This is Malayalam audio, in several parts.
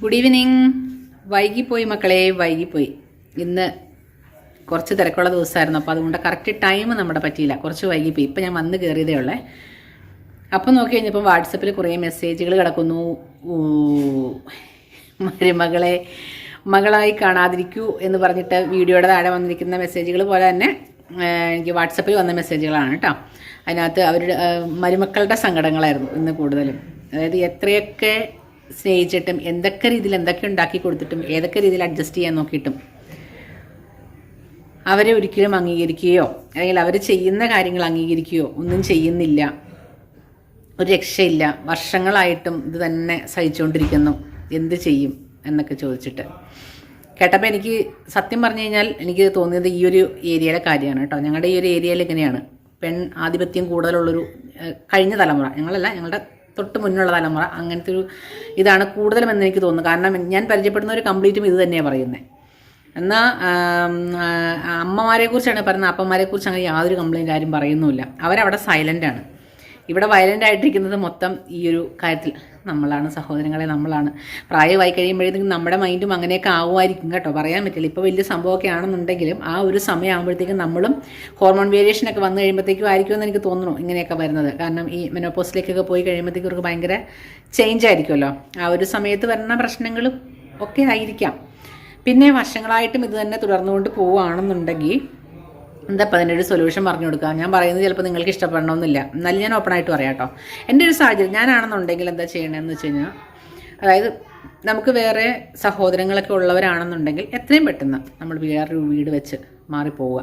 ഗുഡ് ഈവനിങ് വൈകിപ്പോയി മക്കളെ വൈകിപ്പോയി. ഇന്ന് കുറച്ച് തിരക്കുള്ള ദിവസമായിരുന്നു. അപ്പോൾ അതുകൊണ്ട് കറക്റ്റ് ടൈം നമ്മുടെ പറ്റിയില്ല. കുറച്ച് വൈകിപ്പോയി. ഇപ്പം ഞാൻ വന്ന് കയറിയതേ ഉള്ളേ. അപ്പം നോക്കി കഴിഞ്ഞപ്പോൾ വാട്സപ്പിൽ കുറേ മെസ്സേജുകൾ കിടക്കുന്നു. മരുമകളെ മകളായി കാണാതിരിക്കൂ എന്ന് പറഞ്ഞിട്ട് വീഡിയോയുടെ താഴെ വന്നിരിക്കുന്ന മെസ്സേജുകൾ പോലെ തന്നെ എനിക്ക് വാട്സപ്പിൽ വന്ന മെസ്സേജുകളാണ് കേട്ടോ. അതിനകത്ത് അവരുടെ മരുമക്കളുടെ സങ്കടങ്ങളായിരുന്നു ഇന്ന് കൂടുതലും. അതായത് എത്രയൊക്കെ സ്നേഹിച്ചിട്ടും എന്തൊക്കെ രീതിയിൽ എന്തൊക്കെ ഉണ്ടാക്കി കൊടുത്തിട്ടും ഏതൊക്കെ രീതിയിൽ അഡ്ജസ്റ്റ് ചെയ്യാൻ നോക്കിയിട്ടും അവരെ ഒരിക്കലും അംഗീകരിക്കുകയോ അല്ലെങ്കിൽ അവർ ചെയ്യുന്ന കാര്യങ്ങൾ അംഗീകരിക്കുകയോ ഒന്നും ചെയ്യുന്നില്ല. ഒരു രക്ഷയില്ല. വർഷങ്ങളായിട്ടും ഇത് തന്നെ സഹിച്ചുകൊണ്ടിരിക്കുന്നു. എന്ത് ചെയ്യും എന്നൊക്കെ ചോദിച്ചിട്ട്. കേട്ടപ്പോൾ എനിക്ക് സത്യം പറഞ്ഞു കഴിഞ്ഞാൽ എനിക്ക് തോന്നിയത് ഈ ഒരു ഏരിയയിലെ കാര്യമാണ് കേട്ടോ. ഞങ്ങളുടെ ഈ ഒരു ഏരിയയിൽ ഇങ്ങനെയാണ്. പെൺ ആധിപത്യം കൂടുതലുള്ളൊരു കഴിഞ്ഞ തലമുറ. ഞങ്ങളല്ല ഞങ്ങളുടെ തൊട്ട് മുന്നുള്ള തലമുറ. അങ്ങനത്തെ ഒരു ഇതാണ് കൂടുതലും എന്ന് എനിക്ക് തോന്നുന്നു. കാരണം ഞാൻ പരിചയപ്പെടുന്നവർ കംപ്ലീറ്റും ഇത് തന്നെയാണ് പറയുന്നത് എന്നാൽ അമ്മമാരെക്കുറിച്ചാണ് പറയുന്നത് അപ്പന്മാരെക്കുറിച്ച് അങ്ങനെ യാതൊരു കംപ്ലൈന്റ് ആരും പറയുന്നുമില്ല. അവരവിടെ സൈലന്റ് ആണ്. ഇവിടെ വയലന്റ് ആയിട്ടിരിക്കുന്നത് മൊത്തം ഈ ഒരു കാര്യത്തിൽ നമ്മളാണ് സഹോദരങ്ങളെ നമ്മളാണ്. പ്രായമായി കഴിയുമ്പോഴത്തേക്കും നമ്മുടെ മൈൻഡും അങ്ങനെയൊക്കെ ആവുമായിരിക്കും കേട്ടോ. പറയാൻ പറ്റില്ല. ഇപ്പോൾ വലിയ സംഭവമൊക്കെ ആണെന്നുണ്ടെങ്കിലും ആ ഒരു സമയമാകുമ്പോഴത്തേക്കും നമ്മളും ഹോർമോൺ വേരിയേഷനൊക്കെ വന്നു കഴിയുമ്പോഴത്തേക്കും ആയിരിക്കുമെന്ന് എനിക്ക് തോന്നുന്നു ഇങ്ങനെയൊക്കെ വരുന്നത്. കാരണം ഈ മെനോപ്പോസിലേക്കൊക്കെ പോയി കഴിയുമ്പോഴത്തേക്കും അവർക്ക് ഭയങ്കര ചേഞ്ച് ആയിരിക്കുമല്ലോ. ആ ഒരു സമയത്ത് വരുന്ന പ്രശ്നങ്ങളും ഒക്കെ ആയിരിക്കാം. പിന്നെ വർഷങ്ങളായിട്ടും ഇത് തന്നെ തുടർന്നുകൊണ്ട് പോവുകയാണെന്നുണ്ടെങ്കിൽ എന്താ അപ്പം അതിന്റെ സൊല്യൂഷൻ പറഞ്ഞു കൊടുക്കുക? ഞാൻ പറയുന്നത് ചിലപ്പോൾ നിങ്ങൾക്ക് ഇഷ്ടപ്പെടണമെന്നില്ല. എന്നാലും ഞാൻ ഓപ്പണായിട്ട് പറയാം കേട്ടോ. എന്റെ ഒരു സാഹചര്യം ഞാനാണെന്നുണ്ടെങ്കിൽ എന്താ ചെയ്യണമെന്ന് വെച്ച് കഴിഞ്ഞാൽ അതായത് നമുക്ക് വേറെ സഹോദരങ്ങളൊക്കെ ഉള്ളവരാണെന്നുണ്ടെങ്കിൽ എത്രയും പെട്ടെന്ന് നമ്മൾ വേറൊരു വീട് വെച്ച് മാറിപ്പോവുക.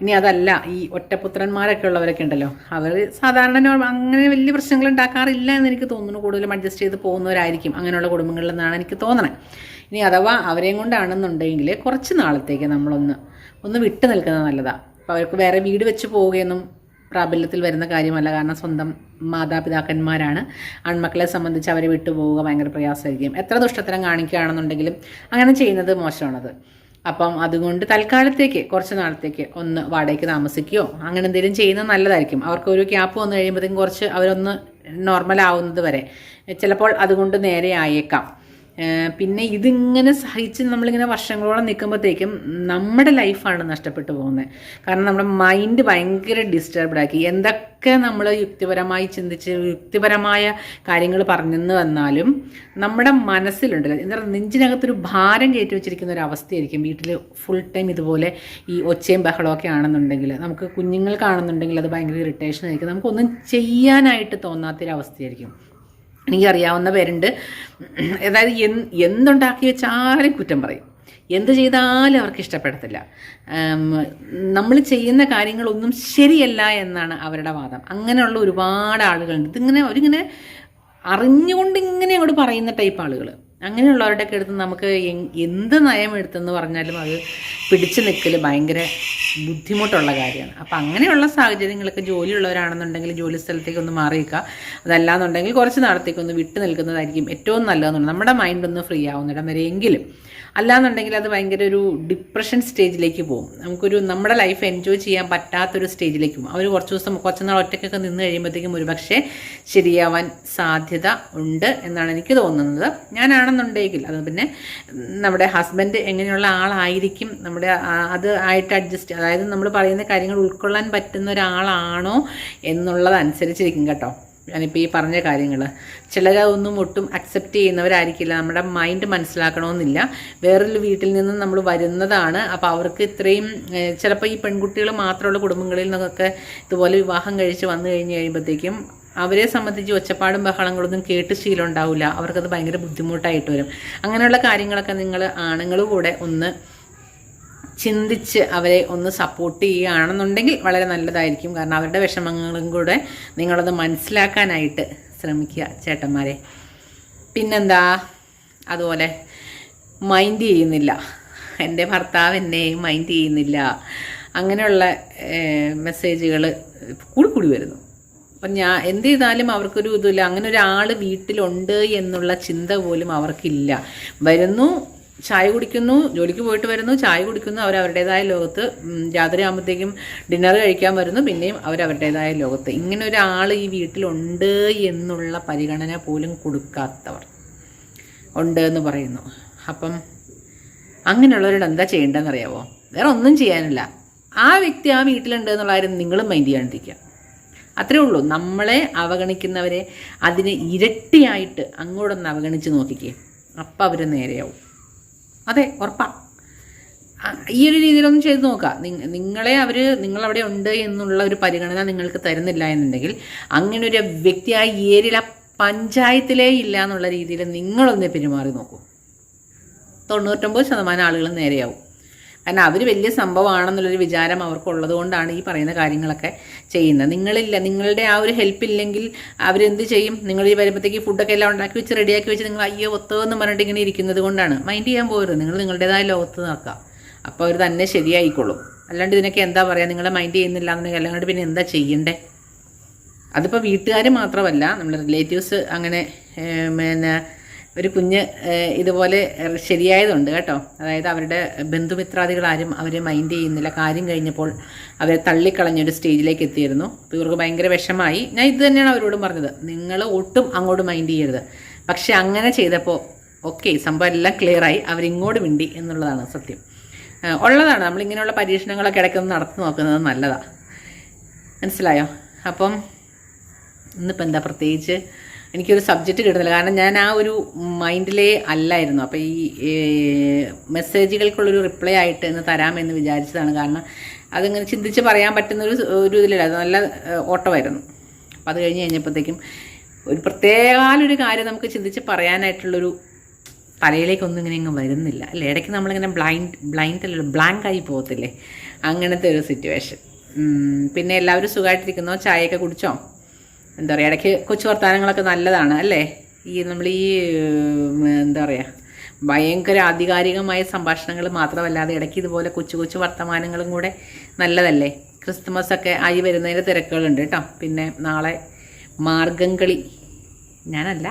ഇനി അതല്ല ഈ ഒറ്റപുത്രന്മാരൊക്കെ ഉള്ളവരൊക്കെ ഉണ്ടല്ലോ അവർ സാധാരണ അങ്ങനെ വലിയ പ്രശ്നങ്ങൾ ഉണ്ടാക്കാറില്ല എന്ന് എനിക്ക് തോന്നുന്നു. കൂടുതലും അഡ്ജസ്റ്റ് ചെയ്ത് പോകുന്നവരായിരിക്കും അങ്ങനെയുള്ള കുടുംബങ്ങളിൽ നിന്നാണ് എനിക്ക് തോന്നണത് ഇനി അഥവാ അവരെയും കൊണ്ടാണെന്നുണ്ടെങ്കിൽ കുറച്ച് നാളത്തേക്ക് നമ്മളൊന്ന് ഒന്ന് വിട്ടു നിൽക്കുന്നത് നല്ലതാണ് അപ്പോൾ അവർക്ക് വേറെ വീട് വെച്ച് പോവുകയൊന്നും പ്രാബല്യത്തിൽ വരുന്ന കാര്യമല്ല. കാരണം സ്വന്തം മാതാപിതാക്കന്മാരാണ്. ആൺമക്കളെ സംബന്ധിച്ച് അവരെ വിട്ടു പോവുക ഭയങ്കര പ്രയാസമായിരിക്കും. എത്ര ദുഷ്ടത്തരം കാണിക്കുകയാണെന്നുണ്ടെങ്കിലും അങ്ങനെ ചെയ്യുന്നത് മോശമാണത്. അപ്പം അതുകൊണ്ട് തൽക്കാലത്തേക്ക് കുറച്ച് നാളത്തേക്ക് ഒന്ന് വാടകയ്ക്ക് താമസിക്കുകയോ അങ്ങനെ എന്തെങ്കിലും ചെയ്യുന്നത് നല്ലതായിരിക്കും. അവർക്ക് ഒരു ക്യാപ്പ് വന്നു കഴിയുമ്പോഴത്തേക്കും കുറച്ച് അവരൊന്ന് നോർമൽ ആവുന്നത് വരെ. ചിലപ്പോൾ അതുകൊണ്ട് നേരെ ആയേക്കാം പിന്നെ ഇതിങ്ങനെ സഹിച്ച് നമ്മളിങ്ങനെ വർഷങ്ങളോളം നിൽക്കുമ്പോഴത്തേക്കും നമ്മുടെ ലൈഫാണ് നഷ്ടപ്പെട്ടു പോകുന്നത് കാരണം നമ്മുടെ മൈൻഡ് ഭയങ്കര ഡിസ്റ്റർബ്ഡ് ആക്കി. എന്തൊക്കെ നമ്മൾ യുക്തിപരമായി ചിന്തിച്ച് യുക്തിപരമായ കാര്യങ്ങൾ പറഞ്ഞെന്ന് വന്നാലും നമ്മുടെ മനസ്സിലുണ്ടല്ലോ. എന്താ പറയുക നെഞ്ചിനകത്തൊരു ഭാരം കയറ്റി വെച്ചിരിക്കുന്ന ഒരു അവസ്ഥയായിരിക്കും. വീട്ടിൽ ഫുൾ ടൈം ഇതുപോലെ ഈ ഒച്ചയും ബഹളമൊക്കെ ആണെന്നുണ്ടെങ്കിൽ നമുക്ക് കുഞ്ഞുങ്ങൾക്കാണെന്നുണ്ടെങ്കിൽ അത് ഭയങ്കര ഇറിറ്റേഷൻ ആയിരിക്കും. നമുക്കൊന്നും ചെയ്യാനായിട്ട് തോന്നാത്തൊരവസ്ഥയായിരിക്കും. എനിക്കറിയാവുന്ന പേരുണ്ട്. അതായത് എന് എന്തുണ്ടാക്കി വെച്ചാലും കുറ്റം പറയും. എന്ത് ചെയ്താലും അവർക്ക് ഇഷ്ടപ്പെടത്തില്ല. നമ്മൾ ചെയ്യുന്ന കാര്യങ്ങളൊന്നും ശരിയല്ല എന്നാണ് അവരുടെ വാദം. അങ്ങനെയുള്ള ഒരുപാട് ആളുകളുണ്ട്. ഇതിങ്ങനെ അവരിങ്ങനെ അറിഞ്ഞുകൊണ്ട് ഇങ്ങനെ അങ്ങോട്ട് പറയുന്ന ടൈപ്പ് ആളുകൾ അങ്ങനെയുള്ളവരുടെയൊക്കെ അടുത്ത് നമുക്ക് എന്ത് നയം എടുത്തെന്ന് പറഞ്ഞാലും അത് പിടിച്ചു നിൽക്കൽ ഭയങ്കര ബുദ്ധിമുട്ടുള്ള കാര്യമാണ്. അപ്പം അങ്ങനെയുള്ള സാഹചര്യങ്ങളൊക്കെ ജോലിയുള്ളവരാണെന്നുണ്ടെങ്കിൽ ജോലി സ്ഥലത്തേക്ക് ഒന്ന് മാറി നിൽക്കുക അതല്ലാന്നുണ്ടെങ്കിൽ കുറച്ച് നാളത്തേക്ക് വിട്ടു നിൽക്കുന്നതായിരിക്കും ഏറ്റവും നല്ലതെന്നുണ്ട് നമ്മുടെ മൈൻഡ് ഒന്ന് ഫ്രീ ആവുന്നിടം വരെയെങ്കിലും അല്ലാന്നുണ്ടെങ്കിൽ അത് ഭയങ്കര ഒരു ഡിപ്രഷൻ സ്റ്റേജിലേക്ക് പോകും. നമുക്കൊരു നമ്മുടെ ലൈഫ് എൻജോയ് ചെയ്യാൻ പറ്റാത്തൊരു സ്റ്റേജിലേക്ക് പോകും. അവർ കുറച്ച് ദിവസം കുറച്ച് നാൾ ഒറ്റയ്ക്കൊക്കെ നിന്ന് കഴിയുമ്പോഴത്തേക്കും ഒരുപക്ഷെ ശരിയാവാൻ സാധ്യത ഉണ്ട് എന്നാണ് എനിക്ക് തോന്നുന്നത്. ഞാനാണെന്നുണ്ടെങ്കിൽ അത് പിന്നെ നമ്മുടെ ഹസ്ബൻഡ് എങ്ങനെയുള്ള ആളായിരിക്കും നമ്മുടെ അത് ആയിട്ട് അഡ്ജസ്റ്റ് അതായത് നമ്മൾ പറയുന്ന കാര്യങ്ങൾ ഉൾക്കൊള്ളാൻ പറ്റുന്ന ഒരാളാണോ എന്നുള്ളതനുസരിച്ചിരിക്കും കേട്ടോ. ഞാനിപ്പോൾ ഈ പറഞ്ഞ കാര്യങ്ങൾ ചിലരതൊന്നും ഒട്ടും അക്സെപ്റ്റ് ചെയ്യുന്നവരായിരിക്കില്ല. നമ്മുടെ മൈൻഡ് മനസ്സിലാക്കണമെന്നില്ല വേറൊരു വീട്ടിൽ നിന്ന് നമ്മൾ വരുന്നതാണ്. അപ്പോൾ അവർക്ക് ഇത്രയും ചിലപ്പോൾ ഈ പെൺകുട്ടികൾ മാത്രമുള്ള കുടുംബങ്ങളിൽ നിന്നൊക്കെ ഇതുപോലെ വിവാഹം കഴിച്ച് വന്നു കഴിഞ്ഞ് കഴിയുമ്പോഴത്തേക്കും അവരെ സംബന്ധിച്ച് ഒച്ചപ്പാടും ബഹളങ്ങളൊന്നും കേട്ട് ശീലം ഉണ്ടാവില്ല അവർക്കത് ഭയങ്കര ബുദ്ധിമുട്ടായിട്ട് വരും. അങ്ങനെയുള്ള കാര്യങ്ങളൊക്കെ നിങ്ങൾ ആണുങ്ങൾ കൂടെ ഒന്ന് ചിന്തിച്ച് അവരെ ഒന്ന് സപ്പോർട്ട് ചെയ്യുകയാണെന്നുണ്ടെങ്കിൽ വളരെ നല്ലതായിരിക്കും. കാരണം അവരുടെ വിഷമങ്ങളും കൂടെ നിങ്ങളത് മനസ്സിലാക്കാനായിട്ട് ശ്രമിക്കുക ചേട്ടന്മാരെ. പിന്നെന്താ? അതുപോലെ മൈൻഡ് ചെയ്യുന്നില്ല. എന്റെ ഭർത്താവ് എന്നെ മൈൻഡ് ചെയ്യുന്നില്ല. അങ്ങനെയുള്ള മെസ്സേജുകൾ കൂടി കൂടി വരുന്നു. അപ്പം ഞാൻ എന്ത് ചെയ്താലും അവർക്കൊരു ഇതുമില്ല. അങ്ങനെ ഒരാൾ വീട്ടിലുണ്ട് എന്നുള്ള ചിന്ത പോലും അവർക്കില്ല. വരുന്നു ചായ കുടിക്കുന്നു ജോലിക്ക് പോയിട്ട് വരുന്നു ചായ കുടിക്കുന്നു അവർ അവരുടേതായ ലോകത്ത് രാത്രി ആകുമ്പോഴത്തേക്കും ഡിന്നർ കഴിക്കാൻ വരുന്നു പിന്നെയും അവർ അവരുടേതായ ലോകത്ത്. ഇങ്ങനെ ഒരാൾ ഈ വീട്ടിലുണ്ട് എന്നുള്ള പരിഗണന പോലും കൊടുക്കാത്തവർ ഉണ്ട് എന്ന് പറയുന്നു. അപ്പം അങ്ങനെയുള്ളവരോട് എന്താ ചെയ്യേണ്ടതെന്ന് അറിയാവോ വേറെ ഒന്നും ചെയ്യാനില്ല. ആ വ്യക്തി ആ വീട്ടിലുണ്ട് എന്നുള്ള കാര്യം നിങ്ങളും മൈൻഡ് ചെയ്യാണ്ടിരിക്കുക. അത്രേ ഉള്ളൂ. നമ്മളെ അവഗണിക്കുന്നവരെ അതിനെ ഇരട്ടിയായിട്ട് അങ്ങോട്ടൊന്ന് അവഗണിച്ച് നോക്കിക്കേ. അപ്പം അവർ നേരെയാവും. അതെ ഉറപ്പാ. ഈ ഒരു രീതിയിലൊന്നും ചെയ്ത് നോക്കുക നിങ്ങ- നിങ്ങളെ അവർ നിങ്ങളവിടെ ഉണ്ട് എന്നുള്ള ഒരു പരിഗണന നിങ്ങൾക്ക് തരുന്നില്ല എന്നുണ്ടെങ്കിൽ അങ്ങനെ ഒരു വ്യക്തി ആ ഏരിയയിൽ ആ പഞ്ചായത്തിലേ ഇല്ല എന്നുള്ള രീതിയിൽ നിങ്ങളൊന്ന് പെരുമാറി നോക്കൂ. തൊണ്ണൂറ്റൊമ്പത് ശതമാനം ആളുകൾ നേരെയാവും. കാരണം അവർ വലിയ സംഭവമാണെന്നുള്ളൊരു വിചാരം അവർക്കുള്ളത് കൊണ്ടാണ് ഈ പറയുന്ന കാര്യങ്ങളൊക്കെ ചെയ്യുന്നത്. നിങ്ങളില്ല നിങ്ങളുടെ ആ ഒരു ഹെൽപ്പ് ഇല്ലെങ്കിൽ അവരെന്ത് ചെയ്യും? നിങ്ങൾ ഈ വരുമ്പോഴത്തേക്ക് ഫുഡൊക്കെ എല്ലാം ഉണ്ടാക്കി വെച്ച് റെഡിയാക്കി വെച്ച് നിങ്ങൾ അയ്യോ ഒത്തോ എന്ന് പറഞ്ഞിട്ട് ഇങ്ങനെ ഇരിക്കുന്നത് കൊണ്ടാണ്. മൈൻഡ് ചെയ്യാൻ പോകരുത് നിങ്ങൾ നിങ്ങളുടേതായ ലോകത്ത് നോക്കുക. അപ്പോൾ അവർ തന്നെ ശരിയായിക്കോളും. അല്ലാണ്ട് ഇതിനൊക്കെ എന്താ പറയുക നിങ്ങളെ മൈൻഡ് ചെയ്യുന്നില്ല എന്നുണ്ടെങ്കിൽ അല്ലാണ്ട് പിന്നെ എന്താ ചെയ്യണ്ടേ? അതിപ്പോൾ വീട്ടുകാർ മാത്രമല്ല നമ്മുടെ റിലേറ്റീവ്സ് അങ്ങനെ പിന്നെ ഒരു കുഞ്ഞ് ഇതുപോലെ ശരിയായതുണ്ട് കേട്ടോ. അതായത് അവരുടെ ബന്ധുമിത്രാദികൾ ആരും അവരെ മൈൻഡ് ചെയ്യുന്നില്ല. കാര്യം കഴിഞ്ഞപ്പോൾ അവരെ തള്ളിക്കളഞ്ഞൊരു സ്റ്റേജിലേക്ക് എത്തിയിരുന്നു. അപ്പോൾ ഇവർക്ക് ഭയങ്കര വിഷമായി. ഞാൻ ഇത് തന്നെയാണ് അവരോടും പറഞ്ഞത്. നിങ്ങൾ ഒട്ടും അങ്ങോട്ട് മൈൻഡ് ചെയ്യരുത്. പക്ഷെ അങ്ങനെ ചെയ്തപ്പോൾ ഓക്കെ സംഭവം എല്ലാം ക്ലിയറായി അവരിങ്ങോട്ട് മിണ്ടി എന്നുള്ളതാണ് സത്യം. ഉള്ളതാണ്. നമ്മളിങ്ങനെയുള്ള പരീക്ഷണങ്ങളൊക്കെ ഇടയ്ക്കൊന്ന് നടത്തി നോക്കുന്നത് നല്ലതാണ് മനസ്സിലായോ? അപ്പം ഇന്നിപ്പോൾ എന്താ പ്രത്യേകിച്ച്? എനിക്കൊരു സബ്ജക്റ്റ് കിട്ടുന്നില്ല. കാരണം ഞാൻ ആ ഒരു മൈൻഡിലേ അല്ലായിരുന്നു. അപ്പോൾ ഈ മെസ്സേജുകൾക്കുള്ളൊരു റിപ്ലൈ ആയിട്ട് ഇന്ന് തരാമെന്ന് വിചാരിച്ചതാണ്. കാരണം അതിങ്ങനെ ചിന്തിച്ച് പറയാൻ പറ്റുന്ന ഒരു ഒരു ഇതിലല്ല. അത് നല്ല ഓട്ടമായിരുന്നു. അപ്പോൾ അത് കഴിഞ്ഞ് കഴിഞ്ഞപ്പോഴത്തേക്കും ഒരു പ്രത്യേകാലൊരു കാര്യം നമുക്ക് ചിന്തിച്ച് പറയാനായിട്ടുള്ളൊരു തലയിലേക്കൊന്നും ഇങ്ങനെ ഇങ്ങ് വരുന്നില്ല. അല്ലേ? ഇടയ്ക്ക് നമ്മളിങ്ങനെ ബ്ലൈൻഡ് ബ്ലൈൻഡ് അല്ല ബ്ലാങ്ക് ആയി പോകത്തില്ലേ? അങ്ങനത്തെ ഒരു സിറ്റുവേഷൻ പിന്നെ എല്ലാവരും സുഖമായിട്ടിരിക്കുന്നോ? ചായയൊക്കെ കുടിച്ചോ? എന്താ പറയുക ഇടയ്ക്ക് കൊച്ചു വർത്തമാനങ്ങളൊക്കെ നല്ലതാണ് അല്ലേ? ഈ നമ്മൾ ഈ എന്താ പറയുക ഭയങ്കര ആധികാരികമായ സംഭാഷണങ്ങൾ മാത്രമല്ലാതെ ഇടയ്ക്ക് ഇതുപോലെ കൊച്ചു കൊച്ചു വർത്തമാനങ്ങളും കൂടെ നല്ലതല്ലേ? ക്രിസ്തുമസ് ഒക്കെ ആയി വരുന്നതിന്റെ തിരക്കുകളുണ്ട് കേട്ടോ. പിന്നെ നാളെ മാർഗംകളി. ഞാനല്ല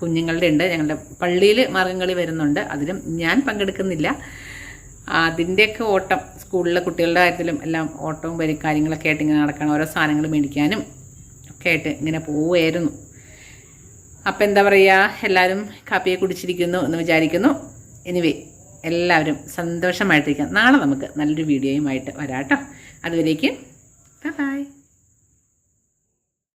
കുഞ്ഞുങ്ങളുടെ ഉണ്ട്. ഞങ്ങളുടെ പള്ളിയിൽ മാർഗംകളി വരുന്നുണ്ട്. അതിലും ഞാൻ പങ്കെടുക്കുന്നില്ല. അതിന്റെയൊക്കെ ഓട്ടം സ്കൂളിലെ കുട്ടികളുടെ കാര്യത്തിലും എല്ലാം ഓട്ടവും കാര്യങ്ങളൊക്കെ ആയിട്ട് ഇങ്ങനെ നടക്കണം. ഓരോ സാധനങ്ങൾ മേടിക്കാനും ആയിട്ട് ഇങ്ങനെ പോവുമായിരുന്നു അപ്പം എന്താ പറയുക എല്ലാവരും കാപ്പിയെ കുടിച്ചിരിക്കുന്നു എന്ന് വിചാരിക്കുന്നു. എനിവേ എല്ലാവരും സന്തോഷമായിട്ടിരിക്കാം. നാളെ നമുക്ക് നല്ലൊരു വീഡിയോയുമായിട്ട് വരാം കേട്ടോ അതുവരേക്കും ബൈ